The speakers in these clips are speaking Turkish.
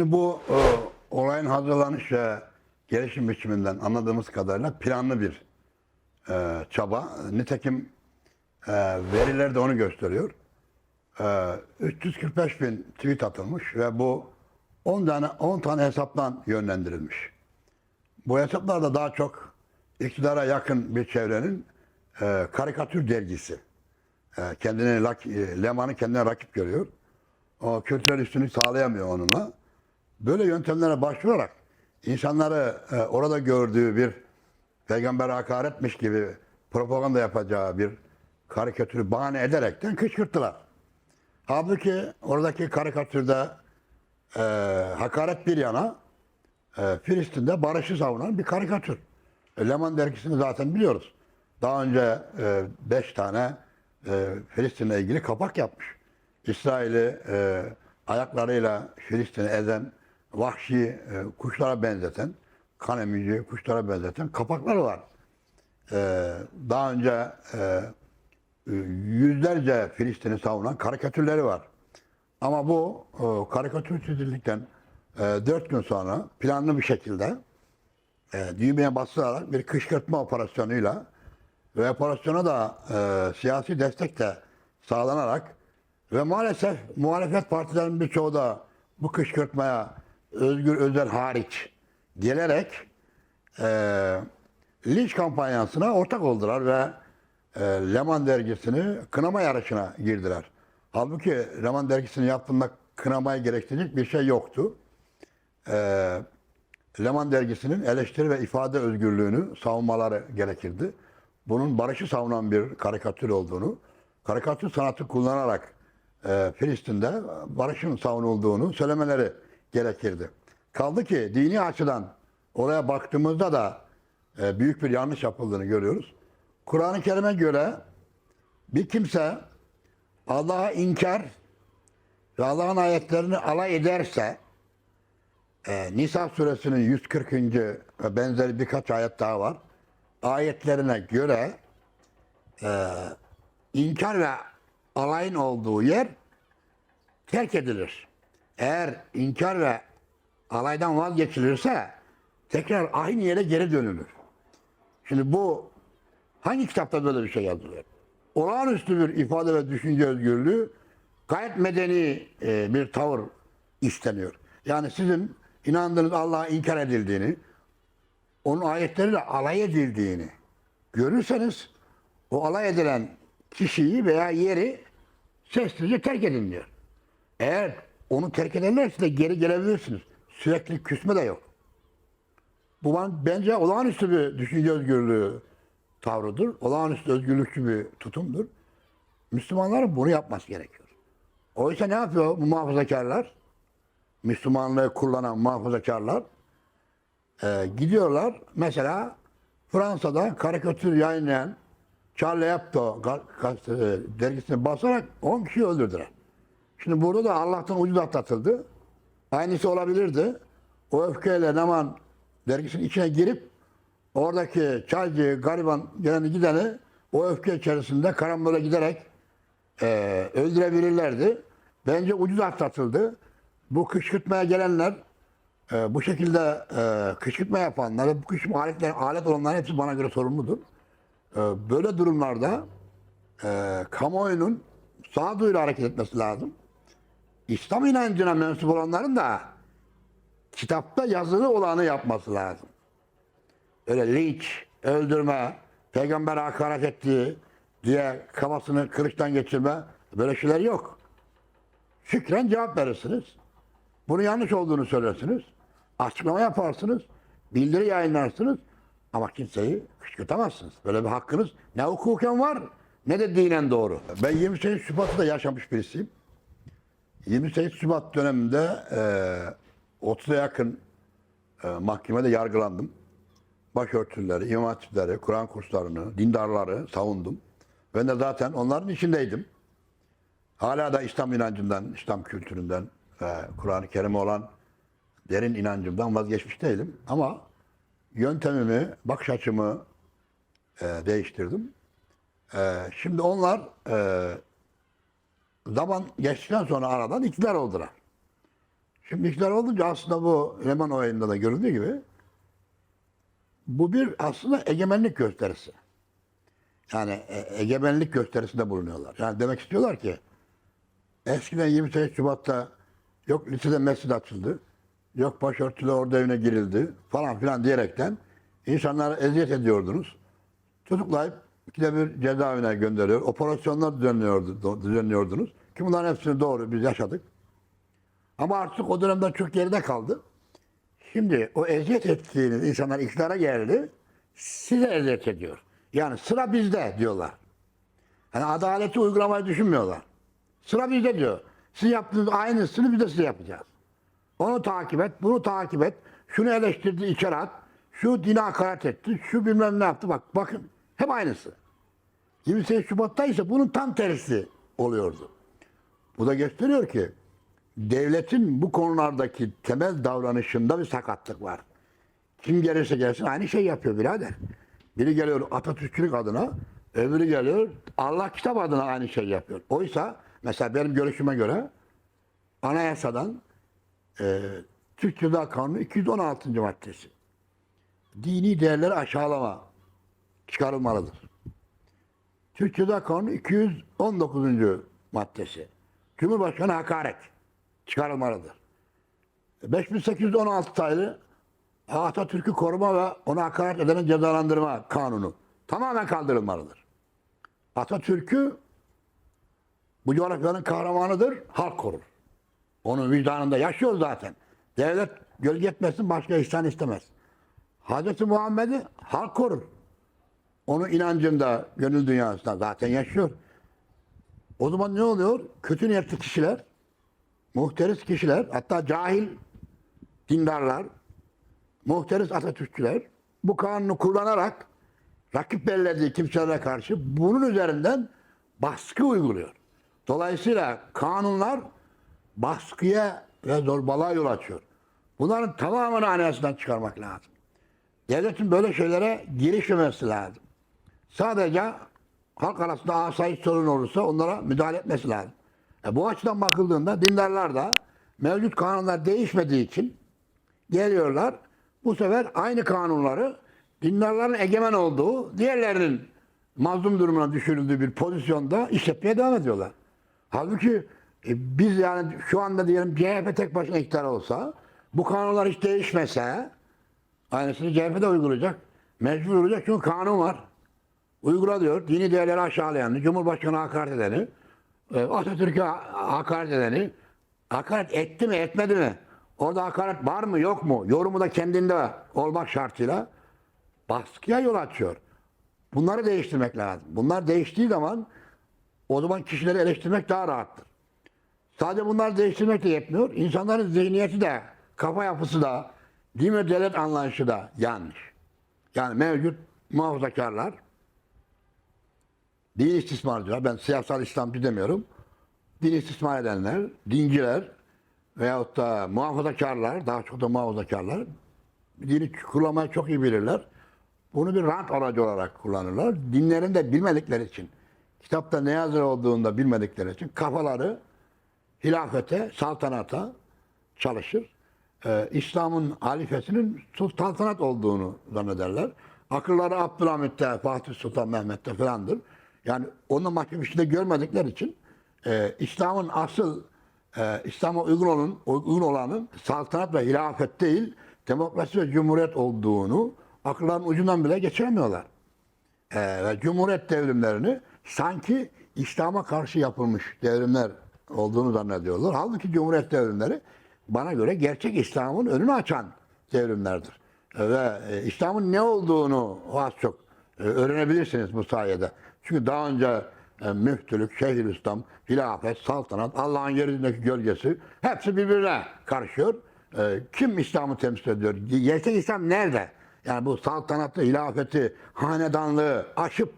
Şimdi bu e, olayın hazırlanış ve gelişim biçiminden anladığımız kadarıyla planlı bir e, çaba. Nitekim e, veriler de onu gösteriyor. E, 345 bin tweet atılmış ve bu 10 tane 10 tane hesaptan yönlendirilmiş. Bu hesaplarda daha çok iktidara yakın bir çevrenin e, karikatür dergisi. E, kendini e, Leman'ı kendine rakip görüyor. O kültürel üstünlük sağlayamıyor onunla. Böyle yöntemlere başvurarak insanları e, orada gördüğü bir peygamber hakaretmiş gibi propaganda yapacağı bir karikatürü bahane ederekten kışkırttılar. Halbuki oradaki karikatürde e, hakaret bir yana e, Filistin'de barışı savunan bir karikatür. E, Leman dergisini zaten biliyoruz. Daha önce e, beş tane e, Filistin'le ilgili kapak yapmış. İsrail'i e, ayaklarıyla Filistin'i ezen vahşi e, kuşlara benzeten, kan emici kuşlara benzeten kapakları var. E, daha önce e, yüzlerce Filistin'i savunan karikatürleri var. Ama bu e, karikatür çizildikten e, dört gün sonra planlı bir şekilde e, düğmeye basılarak bir kışkırtma operasyonuyla ve operasyona da e, siyasi destek de sağlanarak ve maalesef muhalefet partilerinin birçoğu da bu kışkırtmaya Özgür Özel hariç gelerek e, linç kampanyasına ortak oldular ve e, Leman dergisini kınama yarışına girdiler. Halbuki Leman dergisini yaptığında kınamaya gerektirecek bir şey yoktu. E, Leman dergisinin eleştiri ve ifade özgürlüğünü savunmaları gerekirdi. Bunun barışı savunan bir karikatür olduğunu, karikatür sanatı kullanarak e, Filistin'de barışın savunulduğunu söylemeleri gerekirdi. Kaldı ki dini açıdan oraya baktığımızda da e, büyük bir yanlış yapıldığını görüyoruz. Kur'an-ı Kerim'e göre bir kimse Allah'a inkar ve Allah'ın ayetlerini alay ederse e, Nisa suresinin 140. ve benzeri birkaç ayet daha var. Ayetlerine göre e, inkar ve alayın olduğu yer terk edilir. Eğer inkar ve alaydan vazgeçilirse tekrar aynı yere geri dönülür. Şimdi bu hangi kitapta böyle bir şey yazılıyor? Olağanüstü bir ifade ve düşünce özgürlüğü gayet medeni e, bir tavır isteniyor. Yani sizin inandığınız Allah'a inkar edildiğini, onun ayetleriyle alay edildiğini görürseniz o alay edilen kişiyi veya yeri sessizce terk edin diyor. Eğer onu terk ederlerse de geri gelebilirsiniz. Sürekli küsme de yok. Bu ben- bence olağanüstü bir düşünce özgürlüğü tavrıdır. Olağanüstü özgürlükçü bir tutumdur. Müslümanların bunu yapması gerekiyor. Oysa ne yapıyor bu muhafazakarlar? Müslümanlığı kullanan muhafazakarlar e, gidiyorlar mesela Fransa'da karikatür yayınlayan Charlie Hebdo e, dergisini basarak 10 kişi öldürdüler. Şimdi burada da Allah'tan ucuz atlatıldı. Aynısı olabilirdi. O öfkeyle Naman dergisinin içine girip oradaki çaycı, gariban geleni gideni o öfke içerisinde karambola giderek e, öldürebilirlerdi. Bence ucuz atlatıldı. Bu kışkırtmaya gelenler, e, bu şekilde e, kışkırtma yapanlar, bu kışkırtma aletler, alet olanların hepsi bana göre sorumludur. E, böyle durumlarda e, kamuoyunun sağduyuyla hareket etmesi lazım. İslam inancına mensup olanların da kitapta yazılı olanı yapması lazım. Öyle linç, öldürme, peygamber hakaret ettiği diye kafasını kılıçtan geçirme böyle şeyler yok. Şükren cevap verirsiniz. Bunu yanlış olduğunu söylersiniz. Açıklama yaparsınız. Bildiri yayınlarsınız. Ama kimseyi kışkırtamazsınız. Böyle bir hakkınız ne hukuken var ne de dinen doğru. Ben 28 Şubat'ta yaşamış birisiyim. 28 Şubat döneminde e, 30'a yakın e, mahkemede yargılandım. Başörtüleri, imam hatipleri, Kur'an kurslarını, dindarları savundum. Ben de zaten onların içindeydim. Hala da İslam inancından, İslam kültüründen ve Kur'an-ı Kerim'e olan derin inancımdan vazgeçmiş değilim. Ama yöntemimi, bakış açımı e, değiştirdim. E, şimdi onlar e, zaman geçtikten sonra aradan iktidar oldular. Şimdi iktidar olunca aslında bu Leman olayında da görüldüğü gibi bu bir aslında egemenlik gösterisi. Yani e- egemenlik gösterisinde bulunuyorlar. Yani demek istiyorlar ki eskiden 28 Şubat'ta yok lisede mescid açıldı, yok başörtülü orada evine girildi falan filan diyerekten insanlara eziyet ediyordunuz. Tutuklayıp ikide bir cezaevine gönderiyor. Operasyonlar düzenliyordu, düzenliyordunuz. Ki bunların hepsini doğru biz yaşadık. Ama artık o dönemde çok geride kaldı. Şimdi o eziyet ettiğiniz insanlar iktidara geldi. Size eziyet ediyor. Yani sıra bizde diyorlar. Yani adaleti uygulamayı düşünmüyorlar. Sıra bizde diyor. Siz yaptığınız aynısını biz de size yapacağız. Onu takip et, bunu takip et. Şunu eleştirdi, içeri at. Şu dine hakaret etti, şu bilmem ne yaptı. Bak bakın hep aynısı. 28 Şubat'ta ise bunun tam tersi oluyordu. Bu da gösteriyor ki devletin bu konulardaki temel davranışında bir sakatlık var. Kim gelirse gelsin aynı şey yapıyor birader. Biri geliyor Atatürkçülük adına, öbürü geliyor Allah kitap adına aynı şey yapıyor. Oysa mesela benim görüşüme göre anayasadan e, Türk Ceza Kanunu 216. maddesi dini değerleri aşağılama çıkarılmalıdır. Türk Ceza Kanunu 219. maddesi Cumhurbaşkanı hakaret çıkarılmalıdır. 5816 sayılı Atatürk'ü koruma ve ona hakaret edeni cezalandırma kanunu tamamen kaldırılmalıdır. Atatürk'ü bu coğrafyanın kahramanıdır, halk korur. Onun vicdanında yaşıyor zaten. Devlet gölge etmesin, başka ihsan istemez. Hazreti Muhammed'i halk korur. Onun inancında, gönül dünyasında zaten yaşıyor. O zaman ne oluyor? Kötü niyetli kişiler, muhteris kişiler, hatta cahil dindarlar, muhteris Atatürkçüler bu kanunu kullanarak rakip bellediği kimselere karşı bunun üzerinden baskı uyguluyor. Dolayısıyla kanunlar baskıya ve zorbalığa yol açıyor. Bunların tamamını anayasından çıkarmak lazım. Devletin böyle şeylere girişmemesi lazım. Sadece halk arasında asayiş sorun olursa onlara müdahale etmesi lazım. E bu açıdan bakıldığında dindarlar da mevcut kanunlar değişmediği için geliyorlar. Bu sefer aynı kanunları dindarların egemen olduğu, diğerlerinin mazlum durumuna düşürüldüğü bir pozisyonda işletmeye devam ediyorlar. Halbuki e, biz yani şu anda diyelim CHP tek başına iktidar olsa, bu kanunlar hiç değişmese, aynısını CHP de uygulayacak. Mecbur olacak çünkü kanun var. Uygula diyor, dini değerleri aşağılayanı, Cumhurbaşkanı hakaret edeni, e, Atatürk'e ha- hakaret edeni, hakaret etti mi etmedi mi? Orada hakaret var mı yok mu? Yorumu da kendinde olmak şartıyla baskıya yol açıyor. Bunları değiştirmek lazım. Bunlar değiştiği zaman o zaman kişileri eleştirmek daha rahattır. Sadece bunları değiştirmek de yetmiyor. İnsanların zihniyeti de, kafa yapısı da, din ve devlet anlayışı da yanlış. Yani mevcut muhafazakarlar, din istismarcılar, ben siyasal İslamcı demiyorum. Din istismar edenler, dinciler veyahut da muhafazakarlar, daha çok da muhafazakarlar dini kullanmayı çok iyi bilirler. Bunu bir rant aracı olarak kullanırlar. Dinlerini de bilmedikleri için, kitapta ne yazılı olduğunu da bilmedikleri için kafaları hilafete, saltanata çalışır. Ee, İslam'ın halifesinin sultanat olduğunu zannederler. Akılları Abdülhamit'te, Fatih Sultan Mehmet'te falandır. Yani onu başka bir şeyde görmedikleri için e, İslam'ın asıl e, İslam'a uygun, olan, uygun olanın saltanat ve hilafet değil, demokrasi ve cumhuriyet olduğunu akılların ucundan bile geçiremiyorlar. Ee, ve cumhuriyet devrimlerini sanki İslam'a karşı yapılmış devrimler olduğunu zannediyorlar. Halbuki cumhuriyet devrimleri bana göre gerçek İslam'ın önünü açan devrimlerdir. Ee, ve e, İslam'ın ne olduğunu az çok e, öğrenebilirsiniz bu sayede. Çünkü daha önce e, müftülük, şehirüslam, hilafet, saltanat, Allah'ın yeryüzündeki gölgesi hepsi birbirine karışıyor. E, kim İslam'ı temsil ediyor? Gerçek İslam nerede? Yani bu saltanatı, hilafeti, hanedanlığı aşıp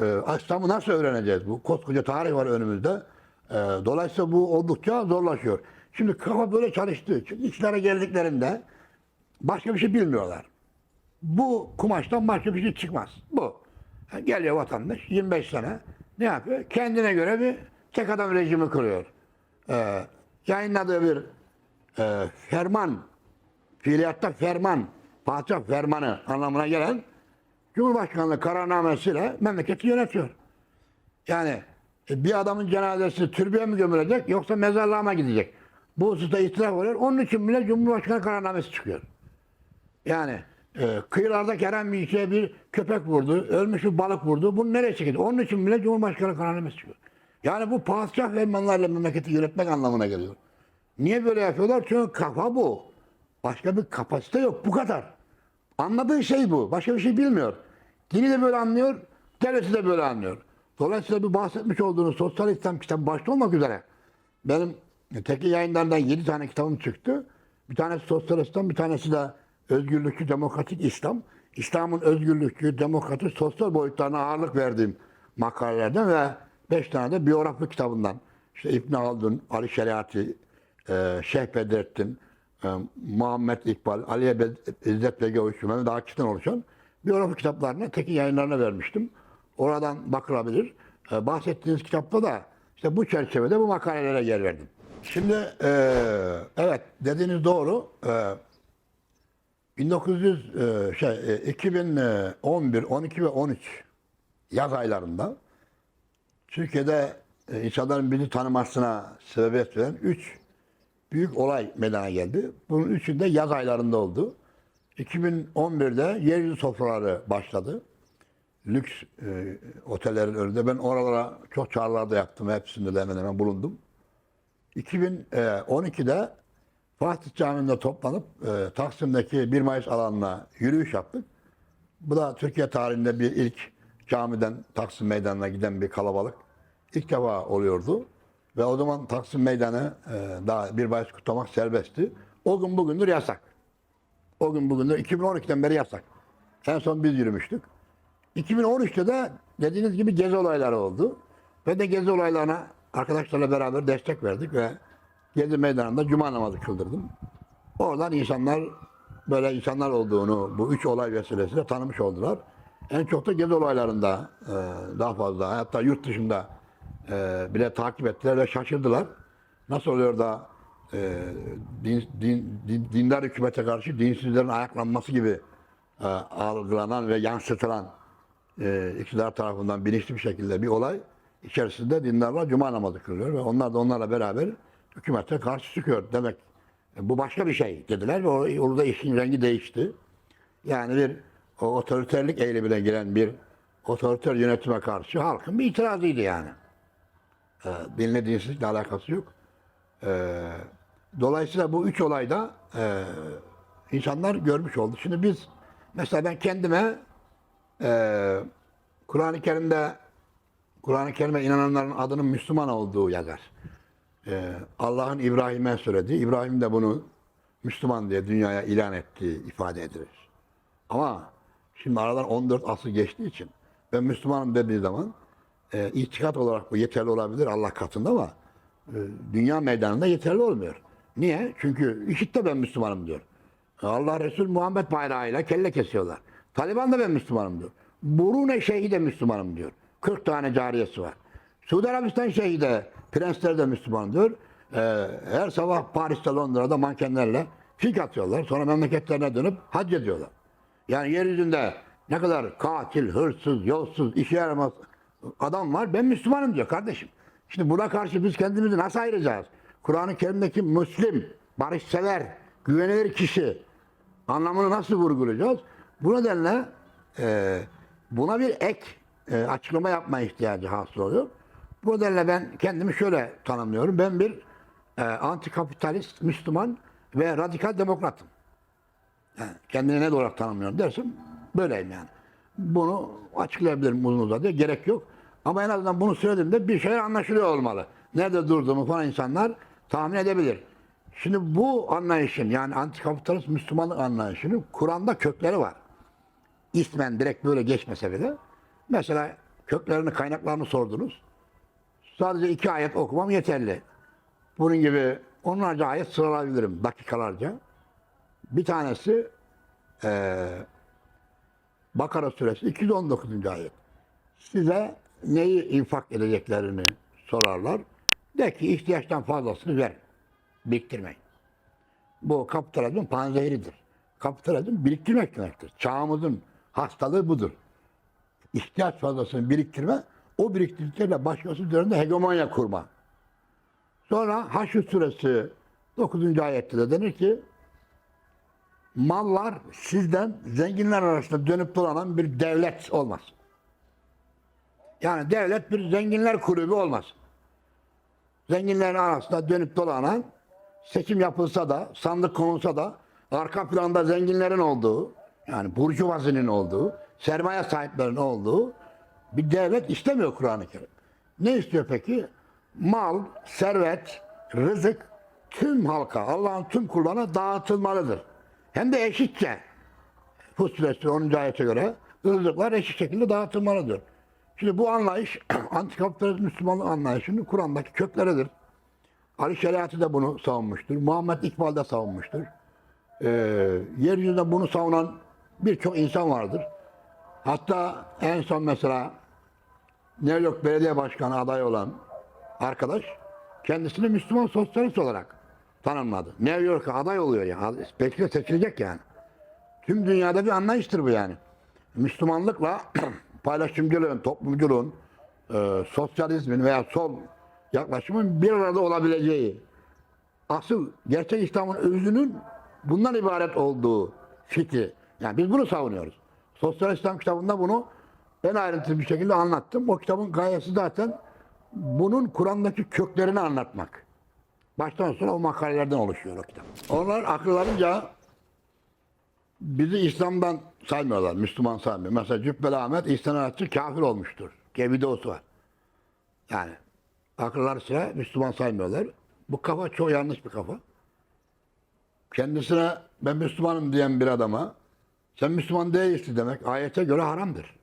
e, İslam'ı nasıl öğreneceğiz? Bu koskoca tarih var önümüzde. E, dolayısıyla bu oldukça zorlaşıyor. Şimdi kafa böyle çalıştığı için iktidara geldiklerinde başka bir şey bilmiyorlar. Bu kumaştan başka bir şey çıkmaz. Bu. Yani Geliyor vatandaş 25 sene ne yapıyor? Kendine göre bir tek adam rejimi kuruyor. Ee, yayınladığı bir e, ferman, fiiliyatta ferman, padişah fermanı anlamına gelen Cumhurbaşkanlığı kararnamesiyle memleketi yönetiyor. Yani e, bir adamın cenazesi türbeye mi gömülecek yoksa mezarlığa mı gidecek? Bu hususta itiraf oluyor. Onun için bile Cumhurbaşkanı kararnamesi çıkıyor. Yani e, kıyılarda herhangi bir bir köpek vurdu, ölmüş bir balık vurdu. Bunu nereye çekildi? Onun için bile Cumhurbaşkanı kararnamesi çıkıyor. Yani bu padişah fermanlarıyla memleketi yönetmek anlamına geliyor. Niye böyle yapıyorlar? Çünkü kafa bu. Başka bir kapasite yok. Bu kadar. Anladığı şey bu. Başka bir şey bilmiyor. Dini de böyle anlıyor, devleti de böyle anlıyor. Dolayısıyla bu bahsetmiş olduğunuz sosyal İslam kitabı başta olmak üzere benim teki yayınlarından 7 tane kitabım çıktı. Bir tanesi sosyal İslam, bir tanesi de özgürlükçü demokratik İslam. İslam'ın özgürlükçü, demokratik, sosyal boyutlarına ağırlık verdiğim makalelerden ve 5 tane de biyografi kitabından. İşte İbn Haldun, Ali Şeriati, e, Şeyh Bedrettin, e, Muhammed İkbal, Ali İzzet Begoviç, Mehmet Akif'ten oluşan biyografi kitaplarını Tekin yayınlarına vermiştim. Oradan bakılabilir. E, bahsettiğiniz kitapta da işte bu çerçevede bu makalelere yer verdim. Şimdi e, evet dediğiniz doğru. 1900 e, şey e, 2011, 12 ve 13 yaz aylarında Türkiye'de e, insanların bizi tanımasına sebebiyet veren 3 büyük olay meydana geldi. Bunun üçü de yaz aylarında oldu. 2011'de yeryüzü sofraları başladı. Lüks e, otellerin önünde. Ben oralara çok çağrılarda yaptım. Hepsinde de hemen hemen bulundum. 2012'de Fatih Camii'nde toplanıp e, Taksim'deki 1 Mayıs alanına yürüyüş yaptık. Bu da Türkiye tarihinde bir ilk camiden Taksim Meydanı'na giden bir kalabalık. İlk defa oluyordu. Ve o zaman Taksim Meydanı e, daha 1 Mayıs kutlamak serbestti. O gün bugündür yasak. O gün bugündür 2012'den beri yasak. En son biz yürümüştük. 2013'te de dediğiniz gibi gezi olayları oldu. Ben de gezi olaylarına arkadaşlarla beraber destek verdik ve Gezi Meydanı'nda cuma namazı kıldırdım. Oradan insanlar böyle insanlar olduğunu bu üç olay vesilesiyle tanımış oldular. En çok da gezi olaylarında e, daha fazla hatta yurt dışında e, bile takip ettiler ve şaşırdılar. Nasıl oluyor da e, din, din, din- dindar hükümete karşı dinsizlerin ayaklanması gibi e, algılanan ve yansıtılan e, iktidar tarafından bilinçli bir şekilde bir olay içerisinde dindarlar cuma namazı kılıyor ve onlar da onlarla beraber hükümete karşı çıkıyor. Demek e, bu başka bir şey dediler ve orada işin rengi değişti. Yani bir o otoriterlik eylemine giren bir otoriter yönetime karşı halkın bir itirazıydı yani. E, dinle dinsizlikle alakası yok. E, dolayısıyla bu üç olayda e, insanlar görmüş oldu. Şimdi biz mesela ben kendime e, Kur'an-ı Kerim'de Kur'an-ı Kerim'e inananların adının Müslüman olduğu yazar. Ee, Allah'ın İbrahim'e söylediği, İbrahim de bunu Müslüman diye dünyaya ilan ettiği ifade edilir. Ama şimdi aradan 14 asır geçtiği için ben Müslümanım dediği zaman e, itikat olarak bu yeterli olabilir Allah katında ama e, dünya meydanında yeterli olmuyor. Niye? Çünkü IŞİD de ben Müslümanım diyor. Allah Resul Muhammed bayrağıyla kelle kesiyorlar. Taliban da ben Müslümanım diyor. Burune Şeyhi de Müslümanım diyor. 40 tane cariyesi var. Suudi Arabistan Şeyhi de prensler de Müslüman diyor. Ee, her sabah Paris'te Londra'da mankenlerle fik atıyorlar. Sonra memleketlerine dönüp hac ediyorlar. Yani yeryüzünde ne kadar katil, hırsız, yolsuz, işe yaramaz adam var. Ben Müslümanım diyor kardeşim. Şimdi buna karşı biz kendimizi nasıl ayıracağız? Kur'an-ı Kerim'deki Müslim, barışsever, güvenilir kişi anlamını nasıl vurgulayacağız? Bu nedenle e, buna bir ek e, açıklama yapma ihtiyacı hasıl oluyor. Bu nedenle ben kendimi şöyle tanımlıyorum. Ben bir e, antikapitalist, Müslüman ve radikal demokratım. Yani kendini ne olarak tanımlıyorum dersim böyleyim yani. Bunu açıklayabilirim uzun uzadıya gerek yok. Ama en azından bunu söylediğimde bir şeyler anlaşılıyor olmalı. Nerede durduğumu falan insanlar tahmin edebilir. Şimdi bu anlayışın yani antikapitalist Müslümanlık anlayışının Kur'an'da kökleri var. İsmen direkt böyle geçmese bile. Mesela köklerini, kaynaklarını sordunuz. Sadece iki ayet okumam yeterli. Bunun gibi onlarca ayet sıralayabilirim dakikalarca. Bir tanesi eee Bakara suresi 219. ayet. Size neyi infak edeceklerini sorarlar. De ki ihtiyaçtan fazlasını ver. Biriktirmeyin. Bu kapitalizmin panzehiridir. Kapitalizm biriktirmek demektir. Çağımızın hastalığı budur. İhtiyaç fazlasını biriktirme, o biriktirdiklerle başkası üzerinde hegemonya kurma. Sonra Haşr suresi 9. ayette de denir ki mallar sizden zenginler arasında dönüp dolanan bir devlet olmaz. Yani devlet bir zenginler kulübü olmaz. Zenginlerin arasında dönüp dolanan seçim yapılsa da, sandık konulsa da arka planda zenginlerin olduğu, yani burjuvazinin olduğu, sermaye sahiplerinin olduğu bir devlet istemiyor Kur'an-ı Kerim. Ne istiyor peki? Mal, servet, rızık tüm halka, Allah'ın tüm kullarına dağıtılmalıdır. Hem de eşitçe. Hud suresi 10. ayete göre rızıklar eşit şekilde dağıtılmalıdır. Şimdi bu anlayış antikapitalist Müslümanlık anlayışının Kur'an'daki kökleridir. Ali Şeriatı da bunu savunmuştur. Muhammed İkbal da savunmuştur. Ee, yeryüzünde bunu savunan birçok insan vardır. Hatta en son mesela New York Belediye Başkanı adayı olan arkadaş kendisini Müslüman sosyalist olarak tanımladı. New York'a aday oluyor yani. Belki de seçilecek yani. Tüm dünyada bir anlayıştır bu yani. Müslümanlıkla paylaşımcılığın, toplumculuğun, e, sosyalizmin veya sol yaklaşımın bir arada olabileceği, asıl gerçek İslam'ın özünün bundan ibaret olduğu fikri. Yani biz bunu savunuyoruz. Sosyal İslam kitabında bunu en ayrıntılı bir şekilde anlattım. O kitabın gayesi zaten bunun Kur'an'daki köklerini anlatmak. Baştan sona o makalelerden oluşuyor o kitap. Onlar akıllarınca bizi İslam'dan saymıyorlar, Müslüman saymıyor. Mesela Cübbeli Ahmet İhsan Aratçı kafir olmuştur. Diye videosu var. Yani akıllar sıra Müslüman saymıyorlar. Bu kafa çok yanlış bir kafa. Kendisine ben Müslümanım diyen bir adama sen Müslüman değilsin demek ayete göre haramdır.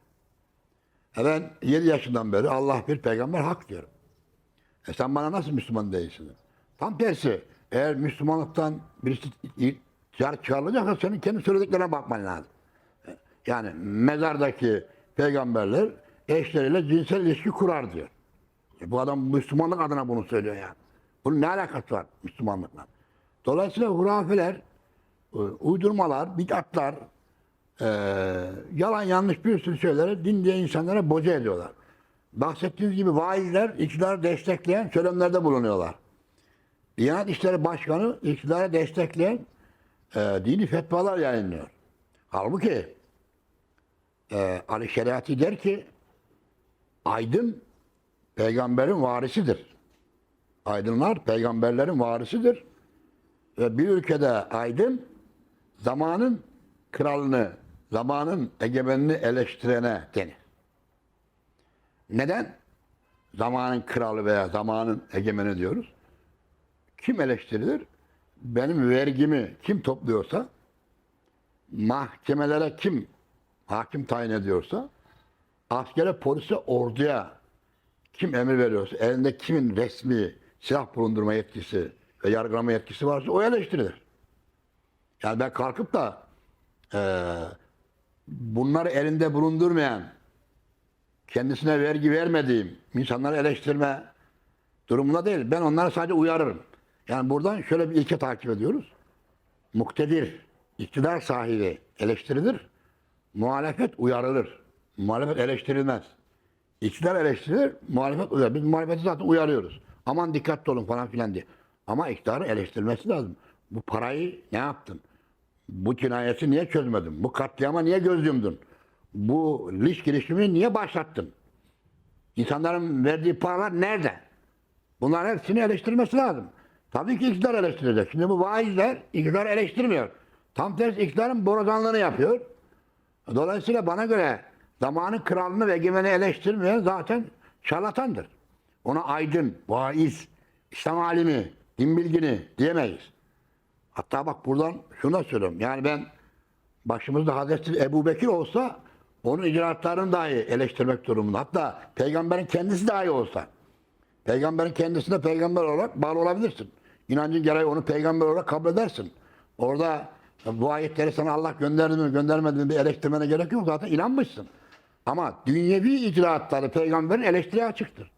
E ben 7 yaşından beri Allah bir peygamber hak diyorum. E sen bana nasıl Müslüman değilsin? Tam tersi. Eğer Müslümanlıktan birisi çıkar, çıkarılacaksa senin kendi söylediklerine bakman lazım. E, Yani mezardaki peygamberler eşleriyle cinsel ilişki kurar diyor. E bu adam Müslümanlık adına bunu söylüyor yani. Bunun ne alakası var Müslümanlıkla? Dolayısıyla hurafeler, e, uydurmalar, bid'atlar, e, yalan yanlış bir sürü şeyleri din diye insanlara boca ediyorlar. Bahsettiğiniz gibi vaizler iktidarı destekleyen söylemlerde bulunuyorlar. Diyanet İşleri Başkanı iktidarı destekleyen e, dini fetvalar yayınlıyor. Halbuki e, Ali Şeriatı der ki aydın peygamberin varisidir. Aydınlar peygamberlerin varisidir. Ve bir ülkede aydın zamanın kralını, zamanın egemenini eleştirene denir. Neden? Zamanın kralı veya zamanın egemeni diyoruz. Kim eleştirilir? Benim vergimi kim topluyorsa, mahkemelere kim hakim tayin ediyorsa, askere, polise, orduya kim emir veriyorsa, elinde kimin resmi silah bulundurma yetkisi ve yargılama yetkisi varsa o eleştirilir. Yani ben kalkıp da eee bunları elinde bulundurmayan, kendisine vergi vermediğim insanları eleştirme durumunda değil. Ben onları sadece uyarırım. Yani buradan şöyle bir ilke takip ediyoruz. Muktedir, iktidar sahibi eleştirilir, muhalefet uyarılır. Muhalefet eleştirilmez. İktidar eleştirilir, muhalefet uyarır. Biz muhalefeti zaten uyarıyoruz. Aman dikkatli olun falan filan diye. Ama iktidarın eleştirilmesi lazım. Bu parayı ne yaptın? Bu cinayeti niye çözmedin? Bu katliama niye göz yumdun? Bu liş girişimi niye başlattın? İnsanların verdiği paralar nerede? Bunların hepsini eleştirmesi lazım. Tabii ki iktidar eleştirecek. Şimdi bu vaizler iktidar eleştirmiyor. Tam tersi iktidarın borazanlığını yapıyor. Dolayısıyla bana göre zamanın kralını ve egemeni eleştirmeyen zaten şarlatandır. Ona aydın, vaiz, İslam alimi, din bilgini diyemeyiz. Hatta bak buradan şunu da söylüyorum. Yani ben başımızda Hazreti Ebu Bekir olsa onun icraatlarını dahi eleştirmek durumunda. Hatta peygamberin kendisi dahi olsa. Peygamberin kendisine peygamber olarak bağlı olabilirsin. İnancın gereği onu peygamber olarak kabul edersin. Orada bu ayetleri sana Allah gönderdi mi göndermedi mi bir eleştirmene gerek yok. Zaten inanmışsın. Ama dünyevi icraatları peygamberin eleştiriye açıktır.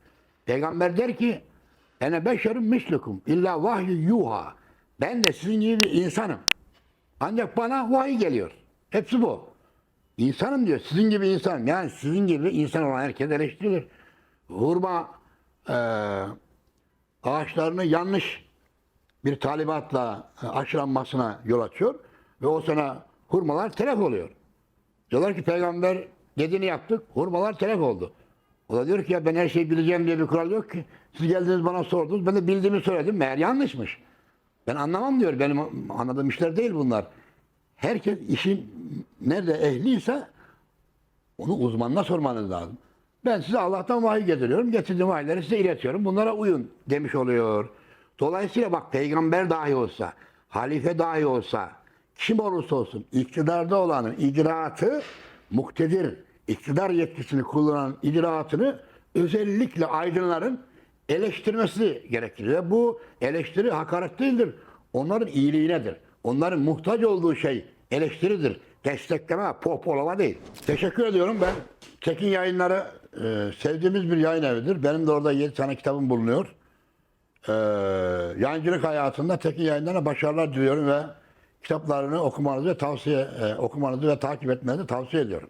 Peygamber der ki ene beşerim mislukum illa vahyu yuha. Ben de sizin gibi bir insanım. Ancak bana vahiy geliyor. Hepsi bu. İnsanım diyor. Sizin gibi insanım. Yani sizin gibi insan olan herkes eleştirilir. Hurma eee ağaçlarını yanlış bir talimatla e, aşılanmasına yol açıyor ve o sene hurmalar telef oluyor. Diyorlar ki peygamber dediğini yaptık, hurmalar telef oldu. O da diyor ki ya ben her şeyi bileceğim diye bir kural yok ki. Siz geldiniz bana sordunuz, ben de bildiğimi söyledim. Meğer yanlışmış. Ben anlamam diyor. Benim anladığım işler değil bunlar. Herkes işin nerede ehliyse onu uzmanına sormanız lazım. Ben size Allah'tan vahiy getiriyorum. Getirdiğim vahiyleri size iletiyorum. Bunlara uyun demiş oluyor. Dolayısıyla bak peygamber dahi olsa, halife dahi olsa, kim olursa olsun iktidarda olanın icraatı muktedir, iktidar yetkisini kullanan icraatını özellikle aydınların eleştirmesi gerekir. Ve bu eleştiri hakaret değildir. Onların iyiliğinedir. Onların muhtaç olduğu şey eleştiridir. Destekleme, pohpolama değil. Teşekkür ediyorum. Ben Tekin Yayınları e, sevdiğimiz bir yayın evidir. Benim de orada 7 tane kitabım bulunuyor. E, yayıncılık hayatında Tekin Yayınları'na başarılar diliyorum ve kitaplarını okumanızı ve tavsiye e, okumanızı ve takip etmenizi tavsiye ediyorum.